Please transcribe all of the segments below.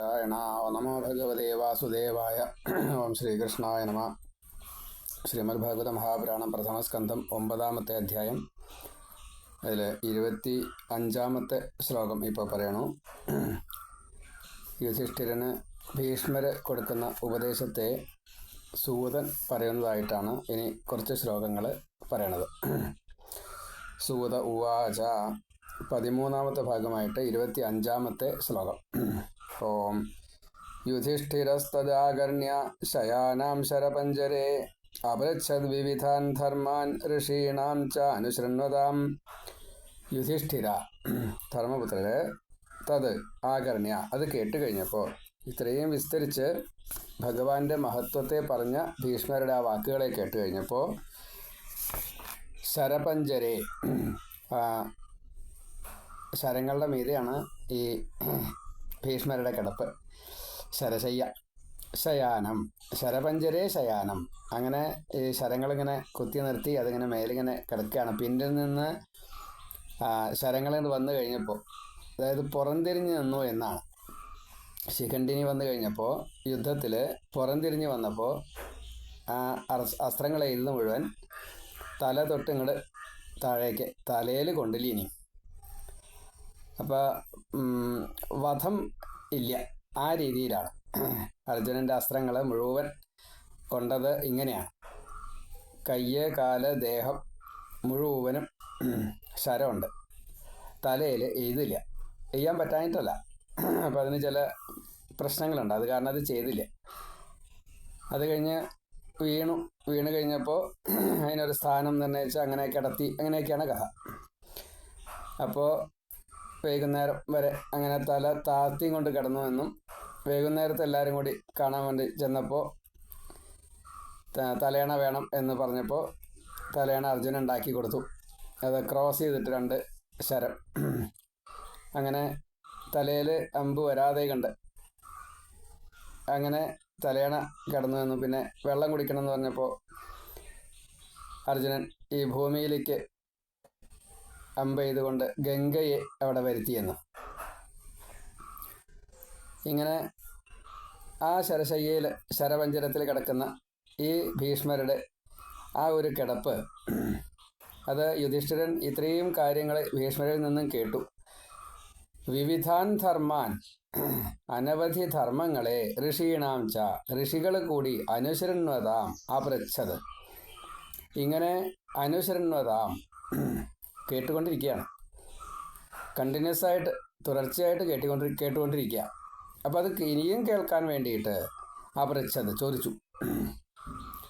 നാരായണ നമോ ഭഗവതേ വാസുദേവായ ഓം ശ്രീകൃഷ്ണായ നമ. ശ്രീമദ് ഭാഗവത മഹാപുരാണം പ്രഥമസ്കന്ധം ഒമ്പതാമത്തെ അധ്യായം. അതിൽ ഇരുപത്തി അഞ്ചാമത്തെ ശ്ലോകം ഇപ്പോൾ പറയണു. യുധിഷ്ഠിരന് ഭീഷ്മര് കൊടുക്കുന്ന ഉപദേശത്തെ സൂതൻ പറയുന്നതായിട്ടാണ് ഇനി കുറച്ച് ശ്ലോകങ്ങൾ പറയണത്. സൂത ഉവാച പതിമൂന്നാമത്തെ ഭാഗമായിട്ട് ഇരുപത്തി അഞ്ചാമത്തെ ശ്ലോകം. യുധിഷ്ഠിരസ്തദാകർണ്യ ശയാനാം ശരപഞ്ചരെ അപൃച്ഛദ് വിവിധാൻ ധർമാൻ ഋഷീണാം ച അനുശൃണ്വതാം യുധിഷ്ഠിര ധർമ്മപുത്രര് തത് ആകർണ്യ. അത് കേട്ട് കഴിഞ്ഞപ്പോൾ ഇത്രയും വിസ്തരിച്ച് ഭഗവാന്റെ മഹത്വത്തെ പറഞ്ഞ ഭീഷ്മരുടെ ആ വാക്കുകളെ കേട്ട് കഴിഞ്ഞപ്പോൾ ശരപഞ്ചരെ ശരങ്ങളുടെ മീതെയാണ് ഈ ഭീഷ്മരുടെ കിടപ്പ്. ശരശയ്യ. ശയാനം. ശരപഞ്ചരേ ശയാനം. അങ്ങനെ ഈ ശരങ്ങളിങ്ങനെ കുത്തി നിർത്തി അതിങ്ങനെ മേലിങ്ങനെ കിടക്കുകയാണ്. പിന്നിൽ നിന്ന് ശരങ്ങളിങ്ങനെ വന്നു കഴിഞ്ഞപ്പോൾ അതായത് പുറംതിരിഞ്ഞ് നിന്നു എന്നാണ്. ശിഖണ്ഡിനി വന്നു കഴിഞ്ഞപ്പോൾ യുദ്ധത്തിൽ പുറംതിരിഞ്ഞ് വന്നപ്പോൾ അസ്ത്രങ്ങളെ ഇരുന്ന് മുഴുവൻ തല തൊട്ട് താഴേക്ക് തലയിൽ കൊണ്ടില്ല ഇനി. അപ്പോൾ വധം ഇല്ല. ആ രീതിയിലാണ്. അർജുനന്റെ അസ്ത്രങ്ങൾ മുഴുവൻ കൊണ്ടത് ഇങ്ങനെയാണ്. കയ്യ് കാൽ ദേഹം മുഴുവനും ശരമുണ്ട്. തലയിൽ എഴുതില്ല. ചെയ്യാൻ പറ്റാഞ്ഞിട്ടല്ല. അപ്പം അതിന് ചില പ്രശ്നങ്ങളുണ്ട്. അത് കാരണം അത് ചെയ്തില്ല. അത് കഴിഞ്ഞ് വീണു. വീണ് കഴിഞ്ഞപ്പോൾ അതിനൊരു സ്ഥാനം നിർണയിച്ച് അങ്ങനെ കിടത്തി അങ്ങനെയൊക്കെയാണ് കഥ. അപ്പോൾ വൈകുന്നേരം വരെ അങ്ങനെ തല താത്തിയും കൊണ്ട് കിടന്നു എന്നും വൈകുന്നേരത്ത് എല്ലാവരും കൂടി കാണാൻ വേണ്ടി ചെന്നപ്പോൾ തലയണ വേണം എന്ന് പറഞ്ഞപ്പോൾ തലയണ അർജുനൻ ഉണ്ടാക്കി കൊടുത്തു. അത് ക്രോസ് ചെയ്തിട്ട് രണ്ട് ശരം. അങ്ങനെ തലയിൽ അമ്പ് വരാതെ കണ്ട്. അങ്ങനെ തലയണ കിടന്നു എന്നും പിന്നെ വെള്ളം കുടിക്കണം എന്ന് പറഞ്ഞപ്പോൾ അർജുനൻ ഈ ഭൂമിയിലേക്ക് അമ്പ ചെയ്തുകൊണ്ട് ഗംഗയെ അവിടെ വരുത്തിയെന്ന്. ഇങ്ങനെ ആ ശരശയ്യയിൽ ശരവഞ്ചരത്തിൽ കിടക്കുന്ന ഈ ഭീഷ്മരുടെ ആ ഒരു കിടപ്പ് അത് യുധിഷ്ഠിരൻ ഇത്രയും കാര്യങ്ങൾ ഭീഷ്മരിൽ നിന്നും കേട്ടു. വിവിധാൻ ധർമാൻ അനവധി ധർമ്മങ്ങളെ ഋഷീണാം ച ഋഷികൾ കൂടി അനുസരണതാം അപൃച്ഛത്. ഇങ്ങനെ അനുസരണതാം കേട്ടുകൊണ്ടിരിക്കുകയാണ്. കണ്ടിന്യൂസ് ആയിട്ട് തുടർച്ചയായിട്ട് കേട്ടുകൊണ്ട് കേട്ടുകൊണ്ടിരിക്കുക. അപ്പോൾ അത് ഇനിയും കേൾക്കാൻ വേണ്ടിയിട്ട് അപൃച്ഛത് ചോദിച്ചു.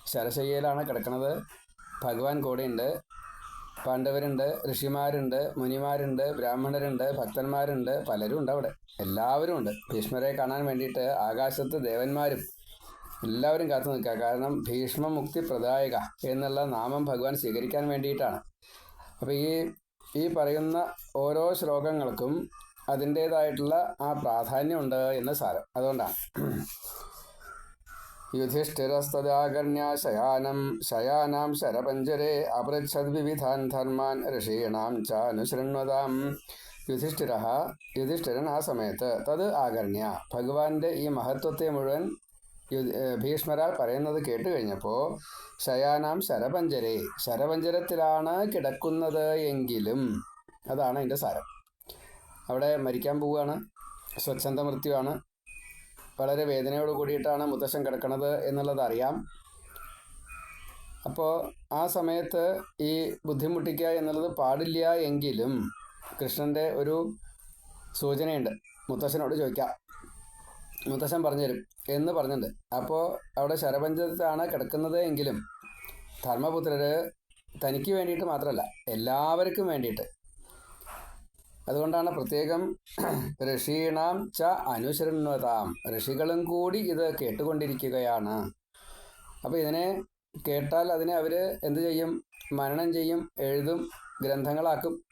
ശരശയ്യയിലാണ് കിടക്കുന്നത്. ഭഗവാൻ കൂടെയുണ്ട്. പാണ്ഡവരുണ്ട് ഋഷിമാരുണ്ട് മുനിമാരുണ്ട് ബ്രാഹ്മണരുണ്ട് ഭക്തന്മാരുണ്ട് പലരും ഉണ്ട് അവിടെ. എല്ലാവരും ഉണ്ട്. ഭീഷ്മരെ കാണാൻ വേണ്ടിയിട്ട് ആകാശത്ത് ദേവന്മാരും എല്ലാവരും കാത്തു നിൽക്കുക. കാരണം ഭീഷ്മമുക്തി പ്രദായക എന്നുള്ള നാമം ഭഗവാൻ സ്വീകരിക്കാൻ വേണ്ടിയിട്ടാണ്. അപ്പോൾ ഈ ഈ പറയുന്ന ഓരോ ശ്ലോകങ്ങൾക്കും അതിന്റേതായിട്ടുള്ള ആ പ്രാധാന്യമുണ്ട് എന്ന് സാരം. അതുകൊണ്ടാണ്. യുധിഷ്ഠിരസ്തദാകർണ്യ ശയാനം ശയാനാം ശരപഞ്ചരെ അപൃച്ഛത് വിവിധാൻ ധർമാൻ ഋഷീണാം ച അനുശൃണ്വതാം യുധിഷ്ഠിര യുധിഷ്ഠിരൻ ആ സമയത്ത് തത് ആകർണ്യ. ഭഗവാന്റെ ഈ മഹത്വത്തെ മുഴുവൻ ഭീഷ്മരാൽ പറയുന്നത് കേട്ട് കഴിഞ്ഞപ്പോൾ ശയാനാം ശരപഞ്ചരേ ശരപഞ്ചരത്തിലാണ് കിടക്കുന്നത് എങ്കിലും അതാണ് അതിന്റെ സാരം. അവിടെ മരിക്കാൻ പോവുകയാണ് സ്വച്ഛന്ത മൃത്യുവാണ്. വളരെ വേദനയോട് കൂടിയിട്ടാണ് മുത്തശ്ശൻ കിടക്കുന്നത് എന്നുള്ളത് അറിയാം. അപ്പോൾ ആ സമയത്ത് ഈ ബുദ്ധിമുട്ടിക്കുക എന്നുള്ളത് പാടില്ല എങ്കിലും കൃഷ്ണന്റെ ഒരു സൂചനയുണ്ട്. മുത്തശ്ശനോട് ചോദിക്കാം. മുത്തശ്ശൻ പറഞ്ഞുതരും. എന്ന് പറഞ്ഞിട്ടുണ്ട്. അപ്പോൾ അവിടെ ശരപഞ്ചത്താണ് കിടക്കുന്നത് എങ്കിലും ധർമ്മപുത്രര് തനിക്ക് വേണ്ടിയിട്ട് മാത്രമല്ല എല്ലാവർക്കും വേണ്ടിയിട്ട്. അതുകൊണ്ടാണ് പ്രത്യേകം ഋഷീണാം ച അനുശൃണ്വതാം. ഋഷികളും കൂടി ഇത് കേട്ടുകൊണ്ടിരിക്കുകയാണ്. അപ്പോൾ ഇതിനെ കേട്ടാൽ അതിനെ അവർ എന്ത് ചെയ്യും? മരണം ചെയ്യും എഴുതും ഗ്രന്ഥങ്ങളാക്കും.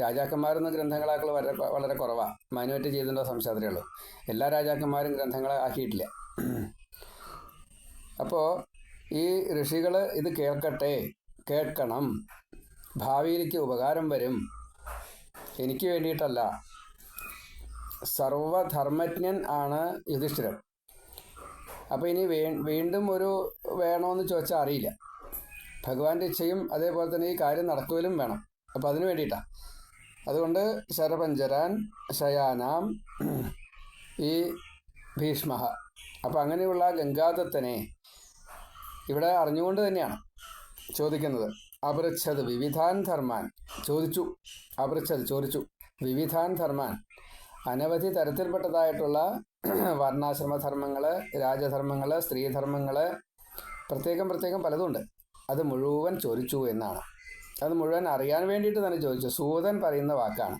രാജാക്കന്മാരൊന്നും ഗ്രന്ഥങ്ങളാക്കൾ വളരെ വളരെ കുറവാണ് മാനുവേറ്റ് ചെയ്തിട്ടുണ്ടോ സംശയത്തിലേ ഉള്ളൂ. എല്ലാ രാജാക്കന്മാരും ഗ്രന്ഥങ്ങൾ ആക്കിയിട്ടില്ല. അപ്പോൾ ഈ ഋഷികൾ ഇത് കേൾക്കട്ടെ. കേൾക്കണം. ഭാവിയിലേക്ക് ഉപകാരം വരും. എനിക്ക് വേണ്ടിയിട്ടല്ല. സർവധർമ്മജ്ഞൻ ആണ് യുധിഷ്ഠിരൻ. അപ്പോൾ ഇനി വീണ്ടും ഒരു വേണമെന്ന് ചോദിച്ചാൽ അറിയില്ല. ഭഗവാന്റെ ഇച്ഛയും അതേപോലെ തന്നെ ഈ കാര്യം നടക്കുകയും വേണം. അപ്പോൾ അതിനു വേണ്ടിയിട്ടാണ് അതുകൊണ്ട് ശരപഞ്ചരാൻ ശയാനാം ഈ ഭീഷ്മ അപ്പം അങ്ങനെയുള്ള ഗംഗാദത്തനെ ഇവിടെ അറിഞ്ഞുകൊണ്ട് തന്നെയാണ് ചോദിക്കുന്നത്. അപൃച്ഛത് വിവിധാൻ ധർമാൻ. ചോദിച്ചു. അപൃച്ഛത് ചോദിച്ചു. വിവിധാൻ ധർമാൻ. അനവധി തരത്തിൽപ്പെട്ടതായിട്ടുള്ള വർണാശ്രമധർമ്മങ്ങൾ രാജധർമ്മങ്ങൾ സ്ത്രീധർമ്മങ്ങൾ പ്രത്യേകം പ്രത്യേകം പലതുണ്ട്. അത് മുഴുവൻ ചോദിച്ചു എന്നാണ്. അത് മുഴുവൻ അറിയാൻ വേണ്ടിയിട്ട് തന്നെ ചോദിച്ചു. സൂതൻ പറയുന്ന വാക്കാണ്.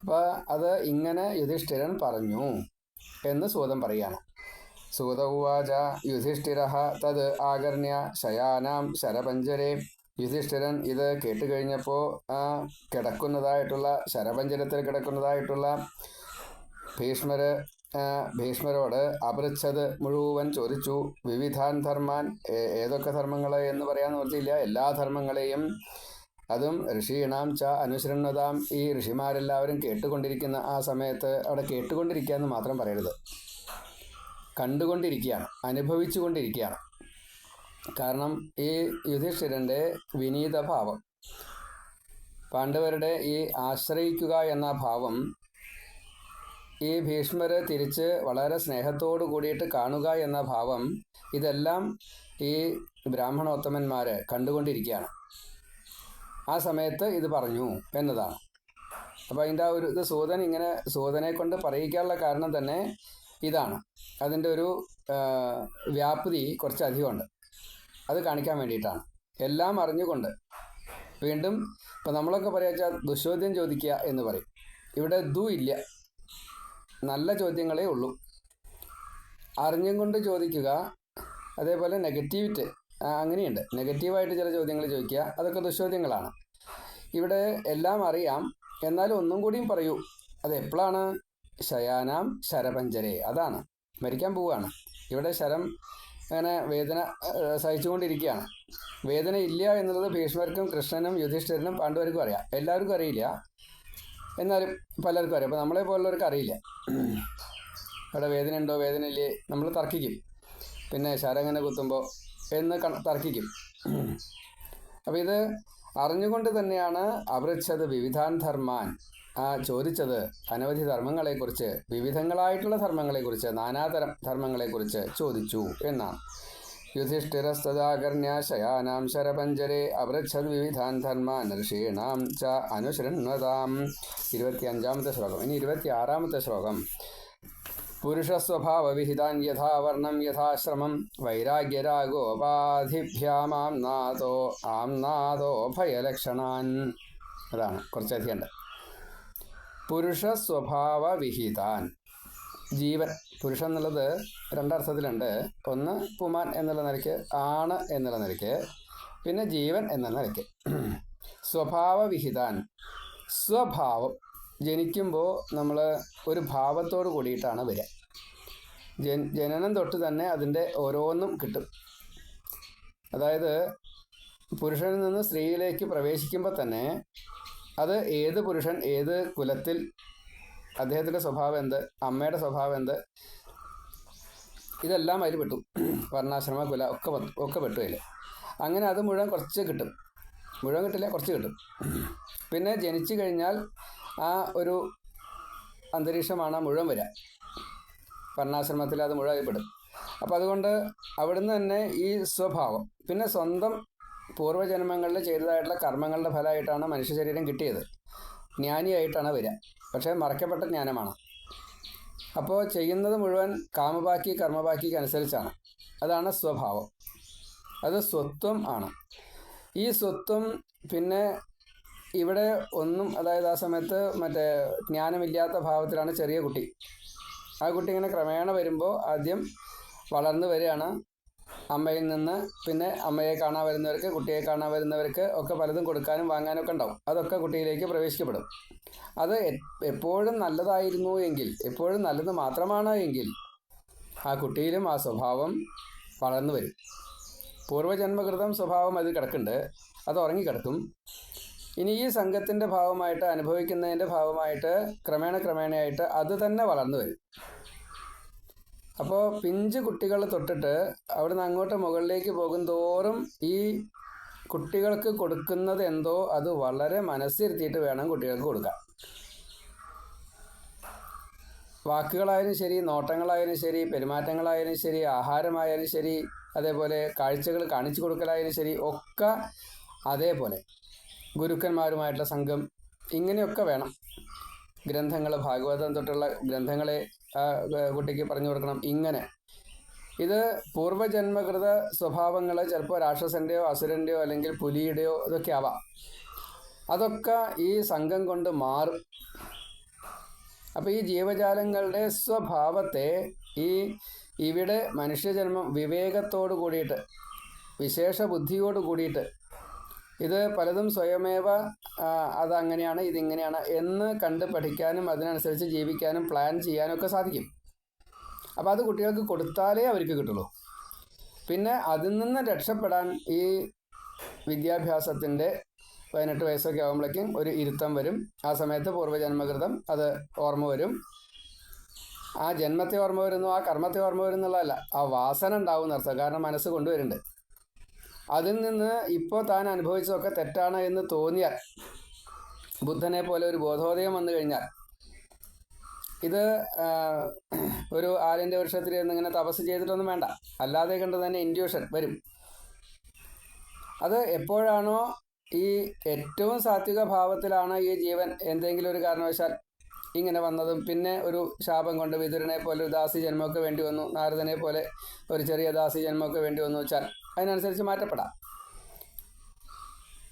അപ്പോൾ അത് ഇങ്ങനെ യുധിഷ്ഠിരൻ പറഞ്ഞു എന്ന് സൂതൻ പറയുകയാണ് സൂത ഉവാച യുധിഷ്ഠിര തത് ആകർണ്യ ശയാനാം ശരപഞ്ചരെ. യുധിഷ്ഠിരൻ ഇത് കേട്ടുകഴിഞ്ഞപ്പോൾ കിടക്കുന്നതായിട്ടുള്ള ശരപഞ്ചരത്തിൽ കിടക്കുന്നതായിട്ടുള്ള ഭീഷ്മര് ഭീഷ്മരോട് അപൃച്ഛത് മുഴുവൻ ചോദിച്ചു. വിവിധാൻ ധർമാൻ ഏതൊക്കെ ധർമ്മങ്ങളെ എന്ന് പറയാൻ നിർത്തിയില്ല എല്ലാ ധർമ്മങ്ങളെയും അതും ഋഷീണാം ച അനുസരണതാം ഈ ഋഷിമാരെല്ലാവരും കേട്ടുകൊണ്ടിരിക്കുന്ന ആ സമയത്ത് അവിടെ കേട്ടുകൊണ്ടിരിക്കുക എന്ന് മാത്രം പറയരുത്. കണ്ടുകൊണ്ടിരിക്കുകയാണ് അനുഭവിച്ചുകൊണ്ടിരിക്കുകയാണ്. കാരണം ഈ യുധിഷ്ഠിരന്റെ വിനീത ഭാവം പാണ്ഡവരുടെ ഈ ആശ്രയിക്കുക എന്ന ഭാവം ഈ ഭീഷ്മര് തിരിച്ച് വളരെ സ്നേഹത്തോടു കൂടിയിട്ട് കാണുക എന്ന ഭാവം ഇതെല്ലാം ഈ ബ്രാഹ്മണോത്തമന്മാർ കണ്ടുകൊണ്ടിരിക്കുകയാണ്. ആ സമയത്ത് ഇത് പറഞ്ഞു എന്നതാണ്. അപ്പോൾ അതിന്റെ ആ ഒരു ഇത് സൂതൻ ഇങ്ങനെ സൂതനെ കൊണ്ട് പറയിക്കാനുള്ള കാരണം തന്നെ ഇതാണ്. അതിന്റെ ഒരു വ്യാപ്തി കുറച്ചധികമുണ്ട് അത് കാണിക്കാൻ വേണ്ടിയിട്ടാണ്. എല്ലാം അറിഞ്ഞുകൊണ്ട് വീണ്ടും ഇപ്പം നമ്മളൊക്കെ പറയുക ദുശോദ്യം ചോദിക്കുക എന്ന് പറയും. ഇവിടെ ദു ഇല്ല. നല്ല ചോദ്യങ്ങളേ ഉള്ളൂ. അറിഞ്ഞും കൊണ്ട് ചോദിക്കുക അതേപോലെ നെഗറ്റീവിറ്റ് അങ്ങനെയുണ്ട്. നെഗറ്റീവായിട്ട് ചില ചോദ്യങ്ങൾ ചോദിക്കുക. അതൊക്കെ ദുശ്ചോദ്യങ്ങളാണ് ഇവിടെ എല്ലാം അറിയാം. എന്നാലും ഒന്നും കൂടിയും പറയൂ. അത് എപ്പോഴാണ് ശയാനാം ശരപഞ്ചരെ. അതാണ്. മരിക്കാൻ പോവുകയാണ്. ഇവിടെ ശരം അങ്ങനെ വേദന സഹിച്ചുകൊണ്ടിരിക്കുകയാണ്. വേദന ഇല്ല എന്നുള്ളത് ഭീഷ്മർക്കും കൃഷ്ണനും യുധിഷ്ഠിരനും പാണ്ഡവർക്കും അറിയാം. എല്ലാവർക്കും അറിയില്ല. എന്നാലും പലർക്കും അറിയാം. അപ്പോൾ നമ്മളെ പോലുള്ളവർക്ക് അറിയില്ല. ഇവിടെ വേദന ഉണ്ടോ വേദന ഇല്ലേ നമ്മൾ തർക്കിക്കും. പിന്നെ ശരം ഇങ്ങനെ കുത്തുമ്പോൾ എന്ന് തർക്കിക്കും. അപ്പോൾ ഇത് അറിഞ്ഞുകൊണ്ട് തന്നെയാണ് അവരച്ചത് വിവിധാൻ ധർമാൻ ആ ചോദിച്ചത് അനവധി ധർമ്മങ്ങളെക്കുറിച്ച് വിവിധങ്ങളായിട്ടുള്ള ധർമ്മങ്ങളെക്കുറിച്ച് നാനാതരം ധർമ്മങ്ങളെക്കുറിച്ച് ചോദിച്ചു എന്നാണ്. യുധിഷ്ഠിരസ്തദാകർണ്യാശയാനാം ശരപഞ്ചരെ അപൃച്ഛത് വിവിധാൻ ധർമാൻ ഋഷീണാം ച അനുശൃണ്വതാം. ഇരുപത്തിയഞ്ചാമത്തെ ശ്ലോകം. ഇനി ഇരുപത്തി ആറാമത്തെ ശ്ലോകം. പുരുഷസ്വഭാവവിഹിതാൻ യഥാവർണം യഥാശ്രമം വൈരാഗ്യരാഗോപാധിഭ്യാമാം നാഥോ ആം ഭയലക്ഷണാൻ അതാണ് കുറച്ചധികം ഉണ്ട് പുരുഷ സ്വഭാവവിഹിതാൻ ജീവൻ പുരുഷൻ എന്നുള്ളത് രണ്ടർത്ഥത്തിലുണ്ട്. ഒന്ന് പുമാൻ എന്നുള്ള നിലയ്ക്ക് ആണ് എന്നുള്ള നിലയ്ക്ക് പിന്നെ ജീവൻ എന്ന നിലയ്ക്ക്. സ്വഭാവവിഹിതാൻ. സ്വഭാവം. ജനിക്കുമ്പോൾ നമ്മൾ ഒരു ഭാവത്തോട് കൂടിയിട്ടാണ് വരിക. ജൻ ജനനം തൊട്ട് തന്നെ അതിന്റെ ഓരോന്നും കിട്ടും. അതായത് പുരുഷനിൽ നിന്ന് സ്ത്രീയിലേക്ക് പ്രവേശിക്കുമ്പോൾ തന്നെ അത് ഏത് പുരുഷൻ ഏത് കുലത്തിൽ അദ്ദേഹത്തിന്റെ സ്വഭാവം എന്ത് അമ്മയുടെ സ്വഭാവം എന്ത് ഇതെല്ലാം അതിൽ പെട്ടു. വർണാശ്രമ കുല ഒക്കെ ഒക്കെ പെട്ടു അതിൽ അങ്ങനെ അത് മുഴുവൻ കുറച്ച് കിട്ടും. മുഴുവൻ കിട്ടില്ല കുറച്ച് കിട്ടും. പിന്നെ ജനിച്ചു കഴിഞ്ഞാൽ ആ ഒരു അന്തരീക്ഷമാണ് മുഴുവൻ വരിക വർണാശ്രമത്തിൽ അത് മുഴുവൻ അപ്പം പെടും അപ്പോൾ അതുകൊണ്ട് അവിടുന്ന് തന്നെ ഈ സ്വഭാവം പിന്നെ സ്വന്തം പൂർവജന്മങ്ങളിൽ ചെയ്തതായിട്ടുള്ള കർമ്മങ്ങളുടെ ഫലമായിട്ടാണ് മനുഷ്യ ശരീരം കിട്ടിയത്. ജ്ഞാനിയായിട്ടാണ് വരിക. പക്ഷേ മറക്കപ്പെട്ട ജ്ഞാനമാണ്. അപ്പോൾ ചെയ്യുന്നത് മുഴുവൻ കാമബാക്കി കർമ്മബാക്കിക്ക് അനുസരിച്ചാണ്. അതാണ് സ്വഭാവം. അത് സ്വത്വം ആണ്. ഈ സ്വത്വം പിന്നെ ഇവിടെ ഒന്നും അതായത് ആ സമയത്ത് മറ്റേ ജ്ഞാനമില്ലാത്ത ഭാവത്തിലാണ് ചെറിയ കുട്ടി. ആ കുട്ടി ഇങ്ങനെ ക്രമേണ വരുമ്പോൾ ആദ്യം വളർന്നു വരികയാണ്. അമ്മയിൽ നിന്ന് പിന്നെ അമ്മയെ കാണാൻ വരുന്നവർക്ക് കുട്ടിയെ കാണാൻ വരുന്നവർക്ക് ഒക്കെ പലതും കൊടുക്കാനും വാങ്ങാനും ഒക്കെ ഉണ്ടാവും. അതൊക്കെ കുട്ടിയിലേക്ക് പ്രവേശിക്കപ്പെടും. അത് എപ്പോഴും നല്ലതായിരുന്നു എങ്കിൽ എപ്പോഴും നല്ലത് മാത്രമാണ് എങ്കിൽ ആ കുട്ടിയിലും ആ സ്വഭാവം വളർന്നു വരും. പൂർവജന്മകൃതം സ്വഭാവം അതിൽ കിടക്കുന്നുണ്ട്. അത് ഉറങ്ങിക്കിടക്കും. ഇനി ഈ സംഘത്തിന്റെ ഭാഗമായിട്ട് അനുഭവിക്കുന്നതിന്റെ ഭാഗമായിട്ട് ക്രമേണ ക്രമേണയായിട്ട് അത് തന്നെ വളർന്നു വരും. അപ്പോൾ പിഞ്ച് കുട്ടികൾ തൊട്ടിട്ട് അവിടുന്ന് അങ്ങോട്ട് മുകളിലേക്ക് പോകും തോറും ഈ കുട്ടികൾക്ക് കൊടുക്കുന്നത് എന്തോ അത് വളരെ മനസ്സിരുത്തിയിട്ട് വേണം കുട്ടികൾക്ക് കൊടുക്കാൻ. വാക്കുകളായാലും ശരി നോട്ടങ്ങളായാലും ശരി പെരുമാറ്റങ്ങളായാലും ശരി ആഹാരമായാലും ശരി അതേപോലെ കാഴ്ചകൾ കാണിച്ചു കൊടുക്കലായാലും ശരി ഒക്കെ അതേപോലെ. ഗുരുക്കന്മാരുമായിട്ടുള്ള സംഘം ഇങ്ങനെയൊക്കെ വേണം. ഗ്രന്ഥങ്ങൾ ഭാഗവതം തൊട്ടുള്ള ഗ്രന്ഥങ്ങളെ കുട്ടിക്ക് പറഞ്ഞു കൊടുക്കണം ഇങ്ങനെ. ഇത് പൂർവജന്മകൃത സ്വഭാവങ്ങൾ ചിലപ്പോൾ രാക്ഷസന്റെയോ അസുരന്റെയോ അല്ലെങ്കിൽ പുലിയുടെയോ ഇതൊക്കെ ആവാം. അതൊക്കെ ഈ സംഘം കൊണ്ട് മാറും. അപ്പോൾ ഈ ജീവജാലങ്ങളുടെ സ്വഭാവത്തെ ഈ ഇവിടെ മനുഷ്യജന്മം വിവേകത്തോട് കൂടിയിട്ട് വിശേഷ ബുദ്ധിയോട് കൂടിയിട്ട് ഇത് പലതും സ്വയമേവ ആ, അതങ്ങനെയാണ് ഇതിങ്ങനെയാണ് എന്ന് കണ്ട് പഠിക്കാനും അതിനനുസരിച്ച് ജീവിക്കാനും പ്ലാൻ ചെയ്യാനും ഒക്കെ സാധിക്കും. അപ്പോൾ അത് കുട്ടികൾക്ക് കൊടുത്താലേ അവർക്ക് കിട്ടുള്ളൂ. പിന്നെ അതിൽ നിന്ന് രക്ഷപ്പെടാൻ ഈ വിദ്യാഭ്യാസത്തിന്റെ പതിനെട്ട് വയസ്സൊക്കെ ആകുമ്പോഴേക്കും ഒരു ഇരുത്തം വരും. ആ സമയത്ത് പൂർവജന്മകൃതം അത് ഓർമ്മ വരും. ആ ജന്മത്തെ ഓർമ്മ വരുന്നു ആ കർമ്മത്തെ ഓർമ്മ വരുന്നുള്ളതല്ല ആ വാസന ഉണ്ടാവും എന്നർത്ഥം. കാരണം മനസ്സ് കൊണ്ടുവരുന്നുണ്ട്. അതിൽ നിന്ന് ഇപ്പോൾ താൻ അനുഭവിച്ചതൊക്കെ തെറ്റാണ് എന്ന് തോന്നിയാൽ ബുദ്ധനെ പോലെ ഒരു ബോധോദയം വന്നു കഴിഞ്ഞാൽ ഇത് ഒരു ആലിന്റെ വൃക്ഷത്തിൽ ഇങ്ങനെ തപസ് ചെയ്തിട്ടൊന്നും വേണ്ട. അല്ലാതെ കണ്ട് തന്നെ ഇൻഡ്യൂഷൻ വരും. അത് എപ്പോഴാണോ ഈ ഏറ്റവും സാത്വിക ഭാവത്തിലാണ് ഈ ജീവൻ എന്തെങ്കിലും ഒരു കാരണവശാൽ ഇങ്ങനെ വന്നതും പിന്നെ ഒരു ശാപം കൊണ്ട് വിതുരനെ പോലെ ഒരു ദാസി ജന്മമൊക്കെ വേണ്ടി വന്നു നാരദനെ പോലെ ഒരു ചെറിയ ദാസി ജന്മമൊക്കെ വേണ്ടി വന്നു വെച്ചാൽ അതിനനുസരിച്ച് മാറ്റപ്പെടാം.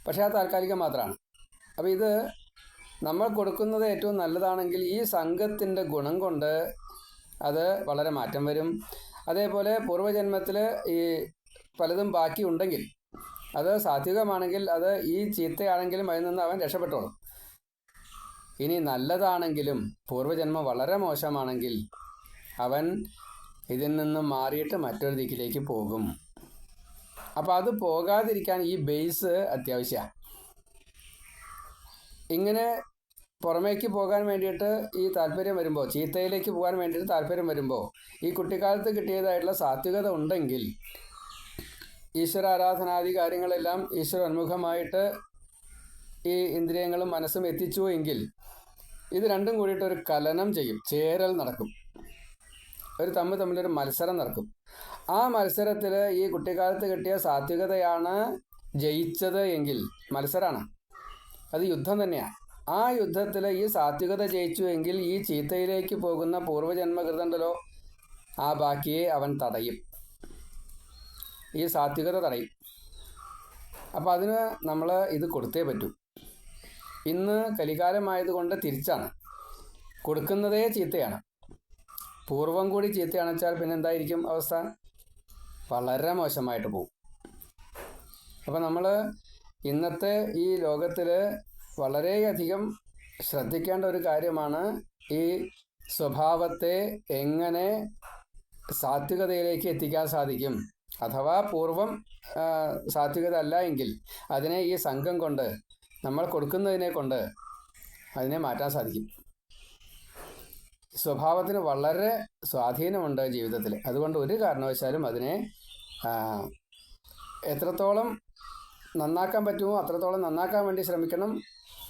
പക്ഷേ അത് താൽക്കാലികം മാത്രമാണ്. അപ്പോൾ ഇത് നമ്മൾ കൊടുക്കുന്നത് ഏറ്റവും നല്ലതാണെങ്കിൽ ഈ സംഘത്തിന്റെ ഗുണം കൊണ്ട് അത് വളരെ മാറ്റം വരും. അതേപോലെ പൂർവജന്മത്തിൽ ഈ പലതും ബാക്കി ഉണ്ടെങ്കിൽ അത് സാത്വികമാണെങ്കിൽ അത് ഈ ചീത്തയാണെങ്കിലും അതിൽ നിന്ന് അവൻ രക്ഷപ്പെട്ടോളും. ഇനി നല്ലതാണെങ്കിലും പൂർവജന്മം വളരെ മോശമാണെങ്കിൽ അവൻ ഇതിൽ നിന്നും മാറിയിട്ട് മറ്റൊരു ദിക്കിലേക്ക് പോകും. അപ്പോൾ അത് പോകാതിരിക്കാൻ ഈ ബേസ് അത്യാവശ്യമാണ് ഇങ്ങനെ പുറമേക്ക് പോകാൻ വേണ്ടിയിട്ട് ഈ താല്പര്യം വരുമ്പോൾ ചീത്തയിലേക്ക് പോകാൻ വേണ്ടിയിട്ട് താല്പര്യം വരുമ്പോൾ ഈ കുട്ടിക്കാലത്ത് കിട്ടിയതായിട്ടുള്ള സാത്വികത ഉണ്ടെങ്കിൽ ഈശ്വര ആരാധനാദി കാര്യങ്ങളെല്ലാം ഈശ്വരോന്മുഖമായിട്ട് ഈ ഇന്ദ്രിയങ്ങളും മനസ്സും എത്തിച്ചു എങ്കിൽ ഇത് രണ്ടും കൂടിയിട്ട് ഒരു കലനം ചെയ്യും ചേരൽ നടക്കും. ഒരു തമ്മിൽ തമ്മിലൊരു മത്സരം നടക്കും. ആ മത്സരത്തിൽ ഈ കുട്ടിക്കാലത്ത് കിട്ടിയ സാത്വികതയാണ് ജയിച്ചത് എങ്കിൽ മത്സരമാണ് അത് യുദ്ധം തന്നെയാണ് ആ യുദ്ധത്തിൽ ഈ സാത്വികത ജയിച്ചു എങ്കിൽ ഈ ചീത്തയിലേക്ക് പോകുന്ന പൂർവജന്മകൃതണ്ടല്ലോ ആ ബാക്കിയെ അവൻ തടയും. ഈ സാത്വികത തടയും. അപ്പോൾ അതിന് നമ്മൾ ഇത് കൊടുത്തേ പറ്റൂ. ഇന്ന് കലികാലമായതുകൊണ്ട് തിരിച്ചാണ്. കൊടുക്കുന്നതേ ചീത്തയാണ്. പൂർവം കൂടി ചീത്ത അണച്ചാൽ പിന്നെ എന്തായിരിക്കും അവസ്ഥ? വളരെ മോശമായിട്ട് പോകും അപ്പോൾ നമ്മൾ ഇന്നത്തെ ഈ ലോകത്തിൽ വളരെയധികം ശ്രദ്ധിക്കേണ്ട ഒരു കാര്യമാണ് ഈ സ്വഭാവത്തെ എങ്ങനെ സാത്വികതയിലേക്ക് എത്തിക്കാൻ സാധിക്കും. അഥവാ പൂർവം സാത്വികത അല്ല എങ്കിൽ അതിനെ ഈ സംഘം കൊണ്ട് നമ്മൾ കൊടുക്കുന്നതിനെ കൊണ്ട് അതിനെ മാറ്റാൻ സാധിക്കും. സ്വഭാവത്തിന് വളരെ സ്വാധീനമുണ്ട് ജീവിതത്തിൽ അതുകൊണ്ട് ഒരു കാരണവശാലും അതിനെ എത്രത്തോളം നന്നാക്കാൻ പറ്റുമോ അത്രത്തോളം നന്നാക്കാൻ വേണ്ടി ശ്രമിക്കണം.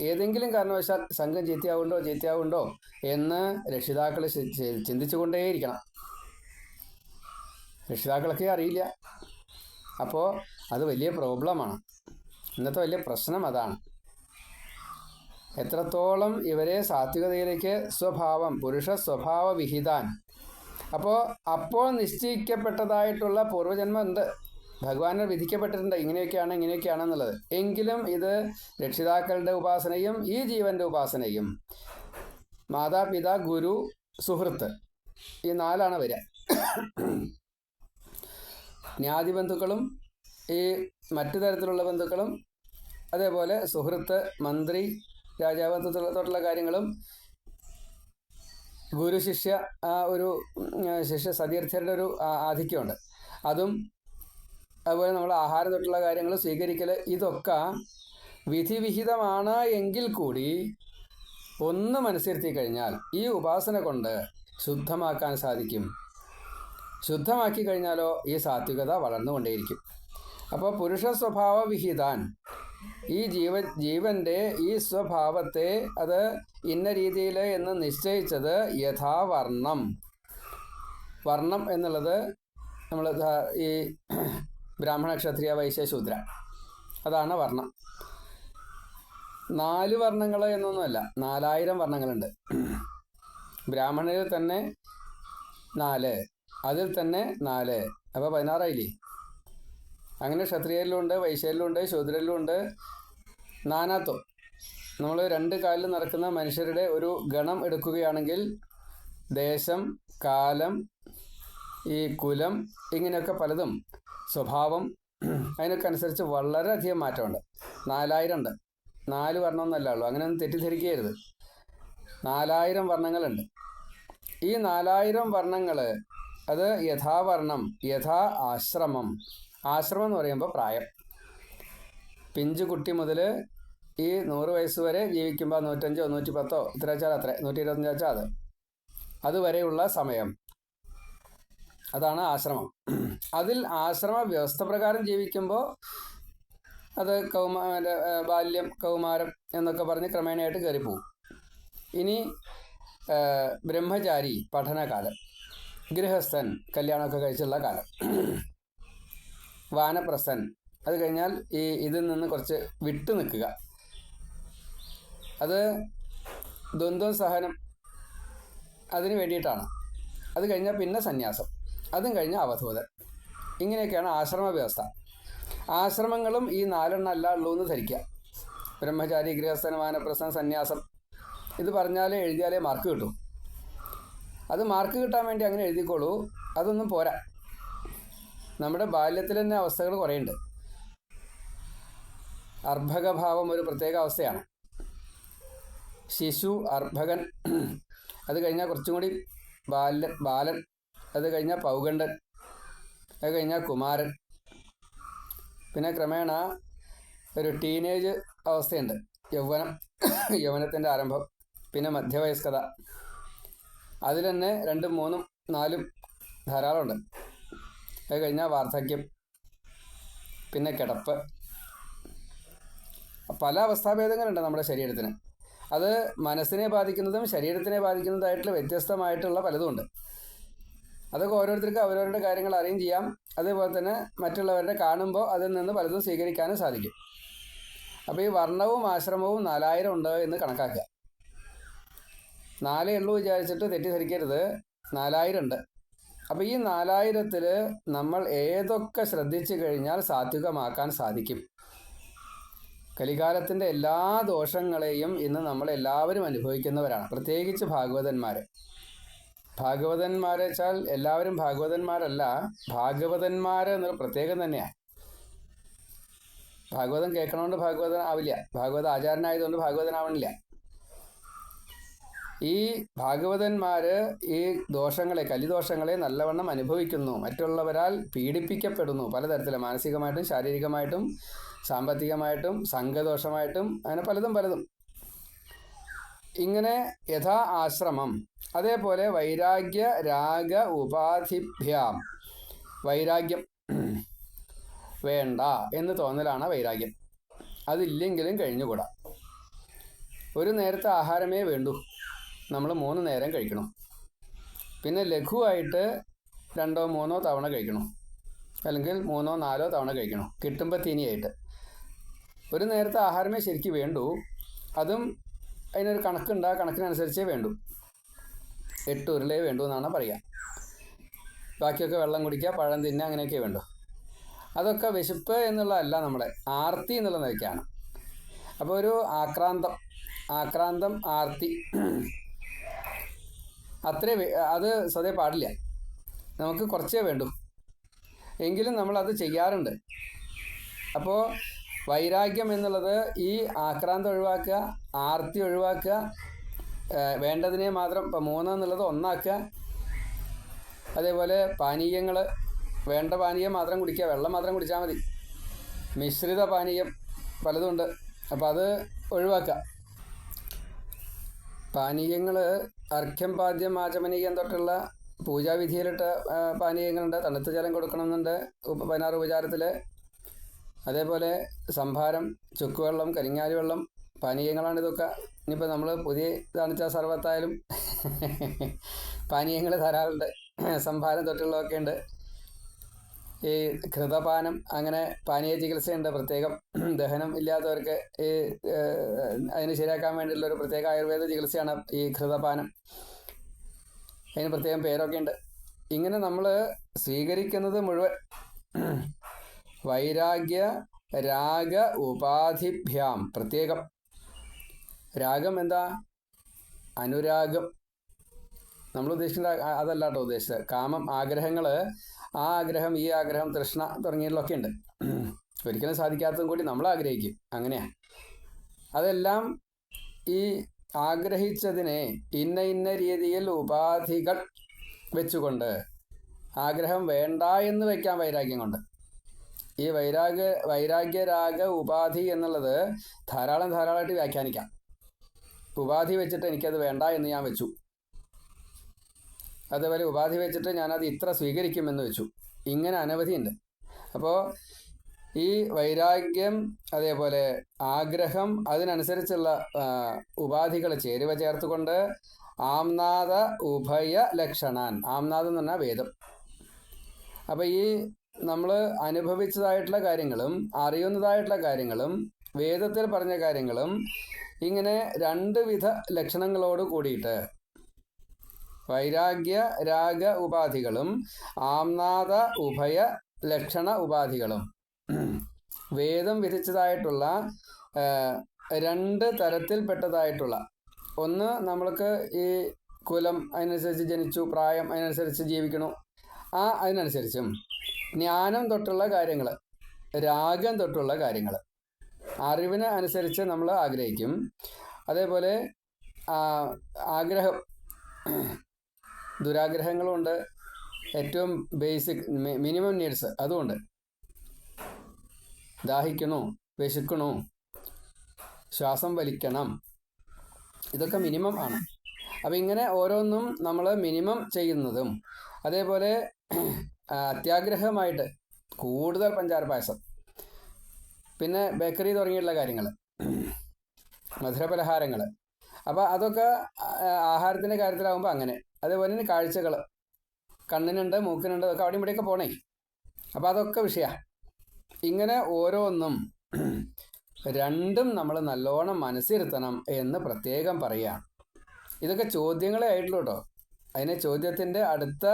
ഏതെങ്കിലും കാരണവശാൽ സംഘം ചീത്തയാവുണ്ടോ ചീത്തയാവുണ്ടോ എന്ന് രക്ഷിതാക്കൾ ചിന്തിച്ചുകൊണ്ടേയിരിക്കണം. രക്ഷിതാക്കൾക്ക് അറിയില്ല. അപ്പോൾ അത് വലിയ പ്രോബ്ലമാണ്. ഇന്നത്തെ വലിയ പ്രശ്നം അതാണ്. എത്രത്തോളം ഇവരെ സാത്വികതയിലേക്ക് സ്വഭാവം പുരുഷ സ്വഭാവ വിഹിതാൻ അപ്പോൾ അപ്പോൾ നിശ്ചയിക്കപ്പെട്ടതായിട്ടുള്ള പൂർവജന്മം ഉണ്ട് ഭഗവാന് വിധിക്കപ്പെട്ടിട്ടുണ്ട് ഇങ്ങനെയൊക്കെയാണ് ഇങ്ങനെയൊക്കെയാണെന്നുള്ളത്. എങ്കിലും ഇത് രക്ഷിതാക്കളുടെ ഉപാസനയും ഈ ജീവന്റെ ഉപാസനയും. മാതാപിതാ ഗുരു സുഹൃത്ത് ഈ നാലാണ് വരിക. ജ്ഞാതി ബന്ധുക്കളും ഈ മറ്റു തരത്തിലുള്ള ബന്ധുക്കളും അതേപോലെ സുഹൃത്ത് മന്ത്രി രാജാവ് തൊട്ടുള്ള കാര്യങ്ങളും ഗുരു ശിഷ്യ ആ ഒരു ശിഷ്യ സതീർത്ഥരുടെ ഒരു ആധിക്യമുണ്ട്. അതും അതുപോലെ നമ്മൾ ആഹാരം തൊട്ടുള്ള കാര്യങ്ങൾ സ്വീകരിക്കൽ ഇതൊക്കെ വിധിവിഹിതമാണ് എങ്കിൽ കൂടി ഒന്ന് മനസ്സിരുത്തി കഴിഞ്ഞാൽ ഈ ഉപാസന കൊണ്ട് ശുദ്ധമാക്കാൻ സാധിക്കും. ശുദ്ധമാക്കി കഴിഞ്ഞാലോ ഈ സാത്വികത വളർന്നുകൊണ്ടേയിരിക്കും. അപ്പോൾ പുരുഷ സ്വഭാവ വിഹിതാൻ ഈ ജീവ ജീവന്റെ ഈ സ്വഭാവത്തെ അത് ഇന്ന രീതിയിൽ എന്ന് നിശ്ചയിച്ചത് യഥാവർണം വർണം എന്നുള്ളത് നമ്മൾ ഈ ബ്രാഹ്മണ ക്ഷത്രിയ വൈശ്യ ശൂദ്ര. അതാണ് വർണം. നാല് വർണങ്ങൾ എന്നൊന്നുമല്ല നാലായിരം വർണങ്ങളുണ്ട്. ബ്രാഹ്മണരിൽ തന്നെ നാല് അതിൽ തന്നെ നാല്. അപ്പോൾ പതിനാറായില്ലേ? അങ്ങനെ ക്ഷത്രിയരിലുണ്ട് വൈശ്യരിലുണ്ട് ശൂദ്രരിലുണ്ട് നാനാത്വം. നമ്മൾ രണ്ട് കാലിൽ നടക്കുന്ന മനുഷ്യരുടെ ഒരു ഗണം എടുക്കുകയാണെങ്കിൽ ദേശം കാലം ഈ കുലം ഇങ്ങനെയൊക്കെ പലതും സ്വഭാവം അതിനൊക്കെ അനുസരിച്ച് വളരെയധികം മാറ്റമുണ്ട്. നാലായിരം ഉണ്ട് നാല് വർണമെന്നല്ല ഉള്ളൂ. അങ്ങനെ ഒന്നും തെറ്റിദ്ധരിക്കരുത്. നാലായിരം വർണങ്ങളുണ്ട്. ഈ നാലായിരം വർണങ്ങൾ അത് യഥാവർണം യഥാ ആശ്രമം. ആശ്രമം എന്ന് പറയുമ്പോൾ പ്രായം. പിഞ്ചു കുട്ടി മുതൽ ഈ നൂറ് വയസ്സ് വരെ ജീവിക്കുമ്പോൾ നൂറ്റഞ്ചോ നൂറ്റി പത്തോ ഇത്ര വെച്ചാൽ അത്ര നൂറ്റി ഇരുപത്തഞ്ച് വെച്ചാൽ അത്. അതുവരെയുള്ള സമയം. അതാണ് ആശ്രമം. അതിൽ ആശ്രമ വ്യവസ്ഥ പ്രകാരം ജീവിക്കുമ്പോൾ അത് കൗമാ ബാല്യം കൗമാരം എന്നൊക്കെ പറഞ്ഞ് ക്രമേണയായിട്ട് കയറിപ്പോവും ഇനി ബ്രഹ്മചാരി പഠനകാലം. ഗൃഹസ്ഥൻ കല്യാണമൊക്കെ കഴിച്ചുള്ള കാലം. വാനപ്രസ്ഥൻ. അത് കഴിഞ്ഞാൽ ഈ ഇതിൽ നിന്ന് കുറച്ച് വിട്ടു നിൽക്കുക. അത് ദ്വന്ദ്വം സഹനം അതിന് വേണ്ടിയിട്ടാണ്. അത് കഴിഞ്ഞാൽ പിന്നെ സന്യാസം. അതും കഴിഞ്ഞ അവധൂതൻ. ഇങ്ങനെയൊക്കെയാണ് ആശ്രമ വ്യവസ്ഥ. ആശ്രമങ്ങളും ഈ നാലെണ്ണം അല്ല ഉള്ളൂ എന്ന് ധരിക്കുക. ബ്രഹ്മചാരി ഗൃഹസ്ഥൻ വാനപ്രസ്ഥൻ സന്യാസം. ഇത് പറഞ്ഞാലേ എഴുതിയാലേ മാർക്ക് കിട്ടും. അത് മാർക്ക് കിട്ടാൻ വേണ്ടി അങ്ങനെ എഴുതിക്കോളൂ. അതൊന്നും പോരാ. നമ്മുടെ ബാല്യത്തിൽ തന്നെ അവസ്ഥകൾ കുറേയുണ്ട് അർഭകഭാവം ഒരു പ്രത്യേക അവസ്ഥയാണ്. ശിശു അർഭകൻ അത് കഴിഞ്ഞാൽ കുറച്ചും കൂടി ബാലൻ ബാലൻ അത് കഴിഞ്ഞാൽ പൗഗണ്ഡൻ അത് കഴിഞ്ഞാൽ കുമാരൻ. പിന്നെ ക്രമേണ ഒരു ടീനേജ് അവസ്ഥയുണ്ട്. യൗവനം യൗവനത്തിന്റെ ആരംഭം പിന്നെ മധ്യവയസ്കത. അതിൽ തന്നെ രണ്ടും മൂന്നും നാലും ധാരാളമുണ്ട്. അത് കഴിഞ്ഞാൽ വാർദ്ധക്യം പിന്നെ കിടപ്പ്. പല അവസ്ഥാഭേദങ്ങളുണ്ട് നമ്മുടെ ശരീരത്തിന്. അത് മനസ്സിനെ ബാധിക്കുന്നതും ശരീരത്തിനെ ബാധിക്കുന്നതായിട്ടുള്ള വ്യത്യസ്തമായിട്ടുള്ള പലതുമുണ്ട്. അതൊക്കെ ഓരോരുത്തർക്കും അവരവരുടെ കാര്യങ്ങൾ അറിയും ചെയ്യാം. അതേപോലെ തന്നെ മറ്റുള്ളവരുടെ കാണുമ്പോൾ അതിൽ നിന്ന് പലതും സ്വീകരിക്കാനും സാധിക്കും. അപ്പോൾ ഈ വർണവും ആശ്രമവും നാലായിരം ഉണ്ട് എന്ന് കണക്കാക്കുക. നാലേ ഉള്ളൂ വിചാരിച്ചിട്ട് തെറ്റിദ്ധരിക്കരുത്. നാലായിരം ഉണ്ട്. അപ്പോൾ ഈ നാലായിരത്തിൽ നമ്മൾ ഏതൊക്കെ ശ്രദ്ധിച്ചു കഴിഞ്ഞാൽ സാത്വികമാക്കാൻ സാധിക്കും? കലികാലത്തിന്റെ എല്ലാ ദോഷങ്ങളെയും ഇന്ന് നമ്മൾ എല്ലാവരും അനുഭവിക്കുന്നവരാണ്. പ്രത്യേകിച്ച് ഭാഗവതന്മാർ ഭാഗവതന്മാരെ വെച്ചാൽ എല്ലാവരും ഭാഗവതന്മാരല്ല. ഭാഗവതന്മാർ എന്നൊരു പ്രത്യേകം തന്നെയാണ് ഭാഗവതം കേൾക്കണോണ്ട് ഭാഗവതൻ ആവില്ല. ഭാഗവത ആചാരനായതുകൊണ്ട് ഭാഗവതനാവണില്ല. ഈ ഭാഗവതന്മാര് ഈ ദോഷങ്ങളെ കലിദോഷങ്ങളെ നല്ലവണ്ണം അനുഭവിക്കുന്നു. മറ്റുള്ളവരാൽ പീഡിപ്പിക്കപ്പെടുന്നു പലതരത്തിലും. മാനസികമായിട്ടും ശാരീരികമായിട്ടും സാമ്പത്തികമായിട്ടും സംഘദോഷമായിട്ടും അങ്ങനെ പലതും പലതും. ഇങ്ങനെ യഥാ ആശ്രമം. അതേപോലെ വൈരാഗ്യ രാഗ ഉപാധിഭ്യാം. വൈരാഗ്യം വേണ്ട എന്ന് തോന്നലാണ് വൈരാഗ്യം. അതില്ലെങ്കിലും കഴിഞ്ഞുകൂടാ. ഒരു നേരത്തെ ആഹാരമേ വേണ്ടൂ. നമ്മൾ മൂന്ന് നേരം കഴിക്കണം. പിന്നെ ലഘുവായിട്ട് രണ്ടോ മൂന്നോ തവണ കഴിക്കണം. അല്ലെങ്കിൽ മൂന്നോ നാലോ തവണ കഴിക്കണം. കിട്ടുമ്പോൾ തീനിയായിട്ട്. ഒരു നേരത്തെ ആഹാരമേ ശരിക്ക് വേണ്ടു. അതും അതിനൊരു കണക്കുണ്ട് ആ കണക്കിനനുസരിച്ചേ വേണ്ടു. എട്ട് ഉരുളേ വേണ്ടു എന്നാണ് പറയുക ബാക്കിയൊക്കെ വെള്ളം കുടിക്കുക പഴം തിന്നുക അങ്ങനെയൊക്കെ വേണ്ടു. അതൊക്കെ വിശപ്പ് എന്നുള്ളതല്ല നമ്മുടെ ആർത്തി എന്നുള്ള നിലയ്ക്കാണ്. അപ്പോൾ ഒരു ആക്രാന്തം ആക്രാന്തം ആർത്തി. അത്രേ അത് സ്വതേ പാടില്ല. നമുക്ക് കുറച്ചേ വേണ്ടു. എങ്കിലും നമ്മളത് ചെയ്യാറുണ്ട്. അപ്പോൾ വൈരാഗ്യം എന്നുള്ളത് ഈ ആക്രാന്തം ഒഴിവാക്കുക ആർത്തി ഒഴിവാക്കുക വേണ്ടതിനെ മാത്രം ഇപ്പം മൂന്നെന്നുള്ളത് ഒന്നാക്കുക. അതേപോലെ പാനീയങ്ങൾ വേണ്ട പാനീയം മാത്രം കുടിക്കുക വെള്ളം മാത്രം കുടിച്ചാൽ മതി. മിശ്രിത പാനീയം പലതുണ്ട്. അപ്പം അത് ഒഴിവാക്കുക. പാനീയങ്ങൾ അർഘ്യം പാദ്യം ആചമനീയം തൊട്ടുള്ള പൂജാവിധിയിലിട്ട പാനീയങ്ങളുണ്ട്. തണുത്ത ജലം കൊടുക്കണമെന്നുണ്ട്. പതിനാറ് ഉപചാരത്തിൽ അതേപോലെ സംഭാരം ചുക്കുവെള്ളം കരിങ്ങാലി വെള്ളം പാനീയങ്ങളാണ് ഇതൊക്കെ. ഇനിയിപ്പോൾ നമ്മൾ പുതിയ തണുത്ത സർവത്തായാലും പാനീയങ്ങൾ ധാരാളമുണ്ട് സംഭാരം തൊട്ടുള്ളതൊക്കെ ഉണ്ട്. ഈ ഘൃതപാനം അങ്ങനെ പാനീയ ചികിത്സയുണ്ട് പ്രത്യേകം. ദഹനം ഇല്ലാത്തവർക്ക് ഈ അതിന് ശരിയാക്കാൻ വേണ്ടിയുള്ള ഒരു പ്രത്യേക ആയുർവേദ ചികിത്സയാണ് ഈ ഘൃതപാനം അതിന് പ്രത്യേകം പേരൊക്കെ ഉണ്ട്. ഇങ്ങനെ നമ്മൾ സ്വീകരിക്കുന്നത് മുഴുവൻ വൈരാഗ്യ രാഗ ഉപാധിഭ്യാം. പ്രത്യേകം. രാഗം എന്താ? അനുരാഗം. നമ്മൾ ഉദ്ദേശിക്കുന്ന അതല്ല കേട്ടോ ഉദ്ദേശിച്ചത്. കാമം ആഗ്രഹങ്ങൾ ആ ആഗ്രഹം ഈ ആഗ്രഹം തൃഷ്ണ തുടങ്ങിയതിലൊക്കെ ഉണ്ട്. ഒരിക്കലും സാധിക്കാത്തതും കൂടി നമ്മൾ ആഗ്രഹിക്കും. അങ്ങനെയാ. അതെല്ലാം ഈ ആഗ്രഹിച്ചതിനെ ഇന്ന ഇന്ന രീതിയിൽ ഉപാധികൾ വെച്ചുകൊണ്ട് ആഗ്രഹം വേണ്ട എന്ന് വയ്ക്കാൻ വൈരാഗ്യം കൊണ്ട് ഈ വൈരാഗ്യ വൈരാഗ്യരാഗ ഉപാധി എന്നുള്ളത് ധാരാളം ധാരാളമായിട്ട് വ്യാഖ്യാനിക്കാം. ഉപാധി വെച്ചിട്ട് എനിക്കത് വേണ്ട എന്ന് ഞാൻ വെച്ചു. അതേപോലെ ഉപാധി വെച്ചിട്ട് ഞാനത് ഇത്ര സ്വീകരിക്കുമെന്ന് വെച്ചു. ഇങ്ങനെ അനവധിയുണ്ട്. അപ്പോൾ ഈ വൈരാഗ്യം അതേപോലെ ആഗ്രഹം അതിനനുസരിച്ചുള്ള ഉപാധികൾ ചേരുവ ചേർത്തുകൊണ്ട് ആംനാദ ഉഭയ ലക്ഷണാൻ. ആംനാദം എന്ന് പറഞ്ഞാൽ വേദം. അപ്പോൾ ഈ നമ്മൾ അനുഭവിച്ചതായിട്ടുള്ള കാര്യങ്ങളും അറിയുന്നതായിട്ടുള്ള കാര്യങ്ങളും വേദത്തിൽ പറഞ്ഞ കാര്യങ്ങളും ഇങ്ങനെ രണ്ട് വിധ ലക്ഷണങ്ങളോട് കൂടിയിട്ട് വൈരാഗ്യ രാഗ ഉപാധികളും ആംനാദ ഉഭയ ലക്ഷണ ഉപാധികളും. വേദം വിധിച്ചതായിട്ടുള്ള രണ്ട് തരത്തിൽപ്പെട്ടതായിട്ടുള്ള ഒന്ന് നമ്മൾക്ക് ഈ കുലം അതിനനുസരിച്ച് ജനിച്ചു പ്രായം അതിനനുസരിച്ച് ജീവിക്കണു ആ അതിനനുസരിച്ചും ജ്ഞാനം തൊട്ടുള്ള കാര്യങ്ങൾ രാഗം തൊട്ടുള്ള കാര്യങ്ങൾ അറിവിന് അനുസരിച്ച് നമ്മൾ ആഗ്രഹിക്കും. അതേപോലെ ആഗ്രഹം ദുരാഗ്രഹങ്ങളുമുണ്ട് ഏറ്റവും ബേസിക് മിനിമം നീഡ്സ് അതുമുണ്ട്. ദാഹിക്കണു വിശുക്കണു ശ്വാസം വലിക്കണം. ഇതൊക്കെ മിനിമം ആണ്. അപ്പം ഇങ്ങനെ ഓരോന്നും നമ്മൾ മിനിമം ചെയ്യുന്നതും അതേപോലെ അത്യാഗ്രഹമായിട്ട് കൂടുതൽ പഞ്ചാര പായസം. പിന്നെ ബേക്കറി തുടങ്ങിയിട്ടുള്ള കാര്യങ്ങൾ മധുരപലഹാരങ്ങൾ അപ്പോൾ അതൊക്കെ ആഹാരത്തിന്റെ കാര്യത്തിലാവുമ്പോൾ അങ്ങനെ. അതേപോലെ തന്നെ കാഴ്ചകൾ കണ്ണിനുണ്ട് മൂക്കിനുണ്ട് അതൊക്കെ അവിടെ ഇവിടെയൊക്കെ പോണേ. അപ്പോൾ അതൊക്കെ വിഷയമാണ് ഇങ്ങനെ ഓരോന്നും രണ്ടും നമ്മൾ നല്ലോണം മനസ്സിരുത്തണം എന്ന് പ്രത്യേകം പറയുകയാണ് ഇതൊക്കെ ചോദ്യങ്ങളെ ആയിട്ടുള്ളൂ കേട്ടോ അതിനെ ചോദ്യത്തിന്റെ അടുത്ത